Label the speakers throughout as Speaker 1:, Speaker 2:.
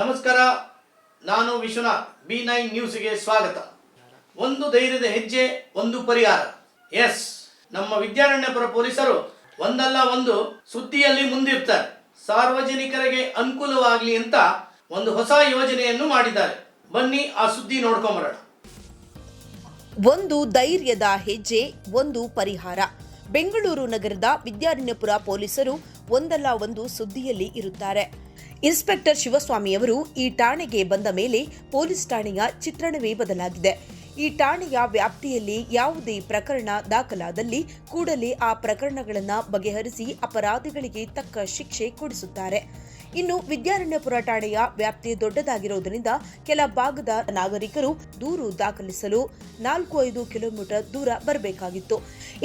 Speaker 1: ನಮಸ್ಕಾರ, ನಾನು Vishwanath B nine ನ್ಯೂಸ್ಗೆ ಸ್ವಾಗತ. ಒಂದು ಧೈರ್ಯದ ಹೆಜ್ಜೆ, ಒಂದು ಪರಿಹಾರ. ಎಸ್ ನಮ್ಮ ವಿದ್ಯಾರಣ್ಯಪುರ ಪೊಲೀಸರು ಒಂದಲ್ಲ ಒಂದು ಸುದ್ದಿಯಲ್ಲಿ ಮುಂದಿರ್ತಾರೆ. ಸಾರ್ವಜನಿಕರಿಗೆ ಅನುಕೂಲವಾಗಲಿ ಅಂತ ಒಂದು ಹೊಸ ಯೋಜನೆಯನ್ನು ಮಾಡಿದ್ದಾರೆ. ಬನ್ನಿ ಆ ಸುದ್ದಿ ನೋಡ್ಕೊಂಬರೋಣ.
Speaker 2: ಒಂದು ಧೈರ್ಯದ ಹೆಜ್ಜೆ, ಒಂದು ಪರಿಹಾರ. ಬೆಂಗಳೂರು ನಗರದ ವಿದ್ಯಾರಣ್ಯಪುರ ಪೊಲೀಸರು ಒಂದಲ್ಲ ಒಂದು ಸುದ್ದಿಯಲ್ಲಿ ಇರುತ್ತಾರೆ. ಇನ್ಸ್ಪೆಕ್ಟರ್ ಶಿವಸ್ವಾಮಿಯವರು ಈ ಠಾಣೆಗೆ ಬಂದ ಮೇಲೆ ಪೊಲೀಸ್ ಠಾಣೆಯ ಚಿತ್ರಣವೇ ಬದಲಾಗಿದೆ. ಈ ಠಾಣೆಯ ವ್ಯಾಪ್ತಿಯಲ್ಲಿ ಯಾವುದೇ ಪ್ರಕರಣ ದಾಖಲಾದಲ್ಲಿ ಕೂಡಲೇ ಆ ಪ್ರಕರಣಗಳನ್ನು ಬಗೆಹರಿಸಿ ಅಪರಾಧಿಗಳಿಗೆ ತಕ್ಕ ಶಿಕ್ಷೆ ಕೊಡಿಸುತ್ತಾರೆ. ಇನ್ನು ವಿದ್ಯಾರಣ್ಯಪುರ ಠಾಣೆಯ ವ್ಯಾಪ್ತಿ ದೊಡ್ಡದಾಗಿರುವುದರಿಂದ ಕೆಲ ಭಾಗದ ನಾಗರಿಕರು ದೂರು ದಾಖಲಿಸಲು ನಾಲ್ಕು ಐದು ಕಿಲೋಮೀಟರ್ ದೂರ ಬರಬೇಕಾಗಿತ್ತು.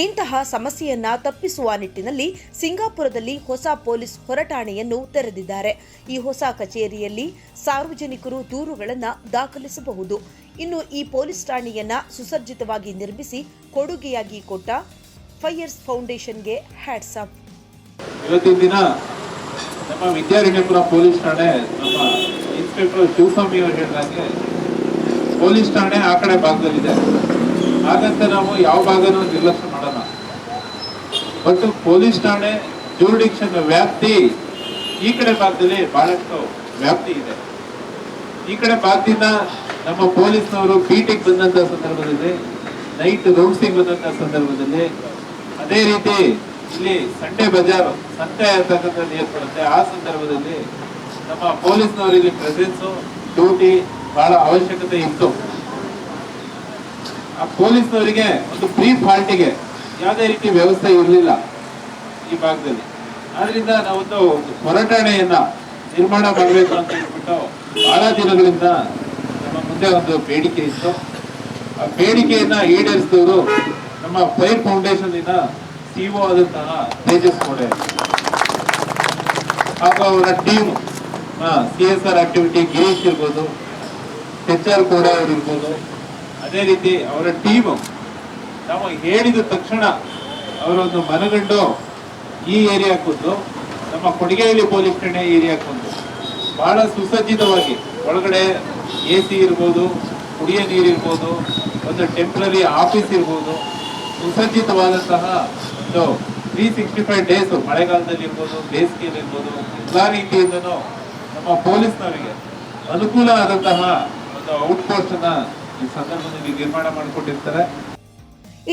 Speaker 2: ಇಂತಹ ಸಮಸ್ಯೆಯನ್ನ ತಪ್ಪಿಸುವ ನಿಟ್ಟಿನಲ್ಲಿ ಸಿಂಗಾಪುರದಲ್ಲಿ ಹೊಸ ಪೊಲೀಸ್ ಹೊರಠಾಣೆಯನ್ನು ತೆರೆದಿದ್ದಾರೆ. ಈ ಹೊಸ ಕಚೇರಿಯಲ್ಲಿ ಸಾರ್ವಜನಿಕರು ದೂರುಗಳನ್ನು ದಾಖಲಿಸಬಹುದು. ಇನ್ನು ಈ ಪೊಲೀಸ್ ಠಾಣೆಯನ್ನ ಸುಸಜ್ಜಿತವಾಗಿ ನಿರ್ಮಿಸಿ ಕೊಡುಗೆಯಾಗಿ ಕೊಟ್ಟ ಫೈಯರ್ಸ್ ಫೌಂಡೇಶನ್ಗೆ ಹ್ಯಾಟ್ಸ್ ಆಫ್
Speaker 3: ಇವತ್ತಿನ ದಿನ ನಮ್ಮ ವಿದ್ಯಾರಣ್ಯಪುರ ಪೊಲೀಸ್ ಠಾಣೆ, ನಮ್ಮ ಇನ್ಸ್ಪೆಕ್ಟರ್ ಶಿವಸ್ವಾಮಿ ಅವರು ಹೇಳಿದಂಗೆ ಪೊಲೀಸ್ ಠಾಣೆ ಆ ಕಡೆ ಭಾಗದಲ್ಲಿದೆ. ಹಾಗಂತ ನಾವು ಯಾವ ಭಾಗನೂ ನಿರ್ಲಕ್ಷ್ಯ ಮಾಡೋಣ ಬಟ್ ಪೊಲೀಸ್ ಠಾಣೆ ಜೂರಿಡಿಕ್ಷನ್ ವ್ಯಾಪ್ತಿ ಈ ಕಡೆ ಭಾಗದಲ್ಲಿ ಬಹಳಷ್ಟು ವ್ಯಾಪ್ತಿ ಇದೆ. ಈ ಕಡೆ ಭಾಗದಿಂದ ನಮ್ಮ ಪೊಲೀಸ್ನವರು ಬೀಟಿಗೆ ಬಂದಂಥ ಸಂದರ್ಭದಲ್ಲಿ ನೈಟ್ ರೌಂಡ್ಸಿಗೆ ಬಂದಂಥ ಸಂದರ್ಭದಲ್ಲಿ, ಅದೇ ರೀತಿ ಇಲ್ಲಿ ಸಂಡೆ ಬಜಾರ್, ಸಂತೆ ಅಂತಕ್ಕಂಥದ್ದು ಏರ್ಪಡುತ್ತೆ ಆ ಸಂದರ್ಭದಲ್ಲಿ ನಮ್ಮ ಪೊಲೀಸ್ನವರು ಇಲ್ಲಿ ಪ್ರೆಸೆನ್ಸ್ ಡ್ಯೂಟಿ ಬಹಳ ಅವಶ್ಯಕತೆ ಇತ್ತು. ಆ ಪೊಲೀಸ್ನವರಿಗೆ ಒಂದು ಪ್ರೀ ಫಾಲ್ಟಿಗೆ ಯಾವುದೇ ರೀತಿ ವ್ಯವಸ್ಥೆ ಇರಲಿಲ್ಲ ಈ ಭಾಗದಲ್ಲಿ. ಆದ್ರಿಂದ ನಾವೊಂದು ಹೊರಟಾಣೆಯನ್ನ ನಿರ್ಮಾಣ ಮಾಡಬೇಕು ಅಂತ ಹೇಳ್ಬಿಟ್ಟು ಬಹಳ ದಿನಗಳಿಂದ ನಮ್ಮ ಮುಂದೆ ಒಂದು ಬೇಡಿಕೆ ಇತ್ತು. ಆ ಬೇಡಿಕೆಯನ್ನ ಈಡೇರಿಸಿದವರು ನಮ್ಮ ಫೈರ್ ಫೌಂಡೇಶನ್ ಸಿಒ ಆದಂತಹ ತೇಜಸ್ ಕೋಡೆ. ಹಾಗೂ ಅವರ team C S R activity Girish ಇರ್ಬೋದು ಎಚ್ ಆರ್ ಕೋಡೆ ಅವರು ಇರ್ಬೋದು. ಅದೇ ರೀತಿ ಅವರ ಟೀಮ್ ನಾವು ಹೇಳಿದ ತಕ್ಷಣ ಅವರೊಂದು ಮನಗಂಡು ಈ ಏರಿಯಾಕ್ಕೆ ಬಂದು ನಮ್ಮ ಕೊಡಿಗೆಹಳ್ಳಿ ಪೊಲೀಸ್ ಠಾಣೆ ಏರಿಯಾಕ್ಕೆ ಬಂದು ಬಹಳ ಸುಸಜ್ಜಿತವಾಗಿ ಒಳಗಡೆ ಎ ಸಿ ಇರ್ಬೋದು, ಕುಡಿಯೋ ನೀರು ಇರ್ಬೋದು, ಒಂದು ಟೆಂಪ್ರರಿ ಆಫೀಸ್ ಇರ್ಬೋದು ಸುಸಜ್ಜಿತವಾದಂತಹ ತ್ರೀ ಸಿಕ್ಸ್ಟಿ ಫೈವ್ ಡೇಸ್ ಮಳೆಗಾಲದಲ್ಲಿ ಇರ್ಬೋದು, ಬೇಸಿಗೆಯಲ್ಲಿ ಇರ್ಬೋದು, ಎಲ್ಲ ರೀತಿಯಿಂದನೂ ನಮ್ಮ ಪೊಲೀಸ್ನವರಿಗೆ ಅನುಕೂಲ ಆದಂತಹ ಒಂದು ಔಟ್ಪೋಸ್ಟ್ ಅನ್ನ ಈ ಸಂದರ್ಭದಲ್ಲಿ ನಿರ್ಮಾಣ ಮಾಡಿಕೊಂಡಿರ್ತಾರೆ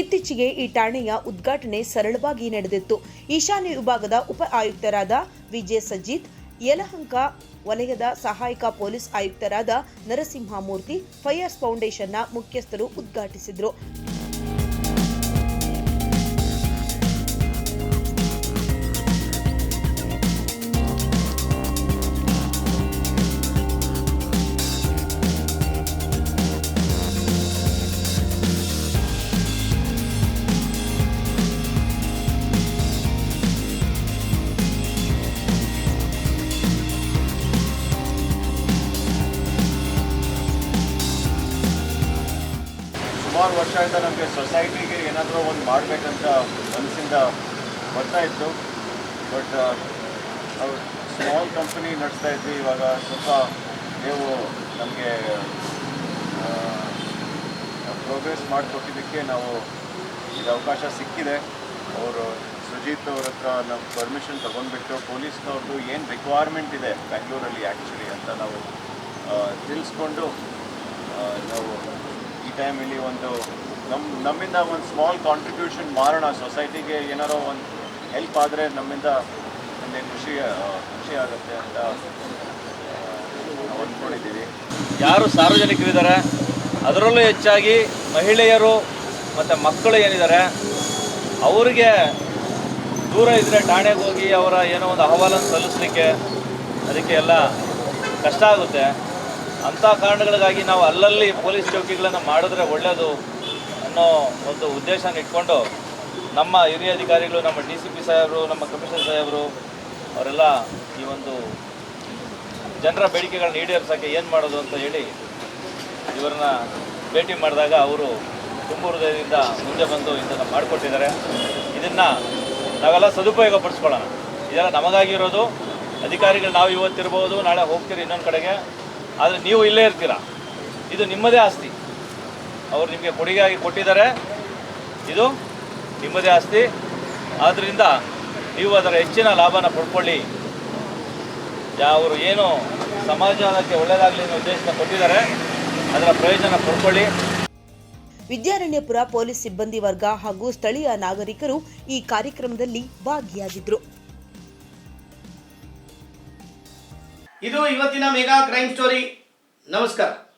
Speaker 2: ಇತ್ತೀಚೆಗೆ ಈ ಠಾಣೆಯ ಉದ್ಘಾಟನೆ ಸರಳವಾಗಿ ನಡೆದಿತ್ತು. ಈಶಾನ್ಯ ವಿಭಾಗದ ಉಪ ಆಯುಕ್ತರಾದ ವಿಜಯ ಸಜ್ಜಿತ್, ಯಲಹಂಕ ವಲಯದ ಸಹಾಯಕ ಪೊಲೀಸ್ ಆಯುಕ್ತರಾದ ನರಸಿಂಹಮೂರ್ತಿ, ಫೈರ್ಸ್ ಫೌಂಡೇಶನ್ನ ಮುಖ್ಯಸ್ಥರು ಉದ್ಘಾಟಿಸಿದರು.
Speaker 4: ಸುಮಾರು ವರ್ಷದಿಂದ ನಮಗೆ ಸೊಸೈಟಿಗೆ ಏನಾದರೂ ಒಂದು ಮಾಡಬೇಕಂತ ಮನಸ್ಸಿಂದ ಬರ್ತಾ ಇತ್ತು. ಬಟ್ ಸ್ಮಾಲ್ ಕಂಪನಿ ನಡೆಸ್ತಾ ಇದ್ವಿ. ಇವಾಗ ಸ್ವಲ್ಪ ನೀವು ನಮಗೆ ಪ್ರೋಗ್ರೆಸ್ ಮಾಡಿಕೊಟ್ಟಿದ್ದಕ್ಕೆ ನಾವು ಇದು ಅವಕಾಶ ಸಿಕ್ಕಿದೆ. ಅವರು ಸುಜಿತ್ ಅವ್ರ ಹತ್ರ ನಾವು ಪರ್ಮಿಷನ್ ತೊಗೊಂಡ್ಬಿಟ್ಟು ಪೊಲೀಸ್ನವ್ರದ್ದು ಏನು ರಿಕ್ವೈರ್ಮೆಂಟ್ ಇದೆ ಬೆಂಗಳೂರಲ್ಲಿ ಆ್ಯಕ್ಚುಲಿ ಅಂತ ನಾವು ತಿಳಿಸ್ಕೊಂಡು ನಾವು ಟೈಮಲ್ಲಿ ಒಂದು ನಮ್ಮ ನಮ್ಮಿಂದ ಒಂದು ಸ್ಮಾಲ್ ಕಾಂಟ್ರಿಬ್ಯೂಷನ್ ಮಾಡೋಣ. ಸೊಸೈಟಿಗೆ ಏನಾರೋ ಒಂದು ಹೆಲ್ಪ್ ಆದರೆ ನಮ್ಮಿಂದ ಒಂದು ಖುಷಿ ಖುಷಿ ಆಗುತ್ತೆ ಅಂತ ಅಂದ್ಕೊಂಡಿದ್ದೀವಿ.
Speaker 5: ಯಾರು ಸಾರ್ವಜನಿಕರಿದ್ದಾರೆ, ಅದರಲ್ಲೂ ಹೆಚ್ಚಾಗಿ ಮಹಿಳೆಯರು ಮತ್ತು ಮಕ್ಕಳು ಏನಿದ್ದಾರೆ, ಅವರಿಗೆ ದೂರ ಇದ್ದರೆ ಠಾಣೆಗೆ ಹೋಗಿ ಅವರ ಏನೋ ಒಂದು ಅಹವಾಲನ್ನು ಸಲ್ಲಿಸಲಿಕ್ಕೆ ಅದಕ್ಕೆ ಎಲ್ಲ ಕಷ್ಟ ಆಗುತ್ತೆ. ಅಂಥ ಕಾರಣಗಳಿಗಾಗಿ ನಾವು ಅಲ್ಲಲ್ಲಿ ಪೊಲೀಸ್ ಚೌಕಿಗಳನ್ನು ಮಾಡಿದ್ರೆ ಒಳ್ಳೆಯದು ಅನ್ನೋ ಒಂದು ಉದ್ದೇಶನ ಇಟ್ಕೊಂಡು ನಮ್ಮ ಹಿರಿಯ ಅಧಿಕಾರಿಗಳು, ನಮ್ಮ ಡಿ ಸಿ ಪಿ ಸಾಹೇಬರು, ನಮ್ಮ ಕಮಿಷನರ್ ಸಾಹೇಬರು, ಅವರೆಲ್ಲ ಈ ಒಂದು ಜನರ ಬೇಡಿಕೆಗಳನ್ನ ಈಡೇರಿಸೋಕ್ಕೆ ಏನು ಮಾಡೋದು ಅಂತ ಹೇಳಿ ಇವರನ್ನ ಭೇಟಿ ಮಾಡಿದಾಗ ಅವರು ತುಂಬ ಹೃದಯದಿಂದ ಮುಂದೆ ಬಂದು ಇದನ್ನು ಮಾಡಿಕೊಟ್ಟಿದ್ದಾರೆ. ಇದನ್ನು ನಾವೆಲ್ಲ ಸದುಪಯೋಗ ಪಡಿಸ್ಕೊಳ್ಳೋಣ ಇದೆಲ್ಲ ನಮಗಾಗಿರೋದು. ಅಧಿಕಾರಿಗಳು ನಾವು ಇವತ್ತಿರ್ಬೋದು ನಾಳೆ ಹೋಗ್ತೀರಿ ಇನ್ನೊಂದು ಕಡೆಗೆ. ಆದರೆ ನೀವು ಇಲ್ಲೇ ಇರ್ತೀರ? ಇದು ನಿಮ್ಮದೇ ಆಸ್ತಿ. ಅವರು ನಿಮಗೆ ಕೊಡುಗೆಯಾಗಿ ಕೊಟ್ಟಿದ್ದಾರೆ. ಇದು ನಿಮ್ಮದೇ ಆಸ್ತಿ. ಆದ್ದರಿಂದ ನೀವು ಅದರ ಹೆಚ್ಚಿನ ಲಾಭನ ಪಡ್ಕೊಳ್ಳಿ. ಅವರು ಏನು ಸಮಾಜಕ್ಕೆ ಒಳ್ಳೆಯದಾಗಲಿ ಅನ್ನೋ ಉದ್ದೇಶ ಕೊಟ್ಟಿದ್ದಾರೆ. ಅದರ ಪ್ರಯೋಜನ ಪಡ್ಕೊಳ್ಳಿ.
Speaker 2: ವಿದ್ಯಾರಣ್ಯಪುರ ಪೊಲೀಸ್ ಸಿಬ್ಬಂದಿ ವರ್ಗ ಹಾಗೂ ಸ್ಥಳೀಯ ನಾಗರಿಕರು ಈ ಕಾರ್ಯಕ್ರಮದಲ್ಲಿ ಭಾಗಿಯಾಗಿದ್ರು.
Speaker 1: ಇದು ಇವತ್ತಿನ ಮೆಗಾ ಕ್ರೈಮ್ ಸ್ಟೋರಿ. ನಮಸ್ಕಾರ.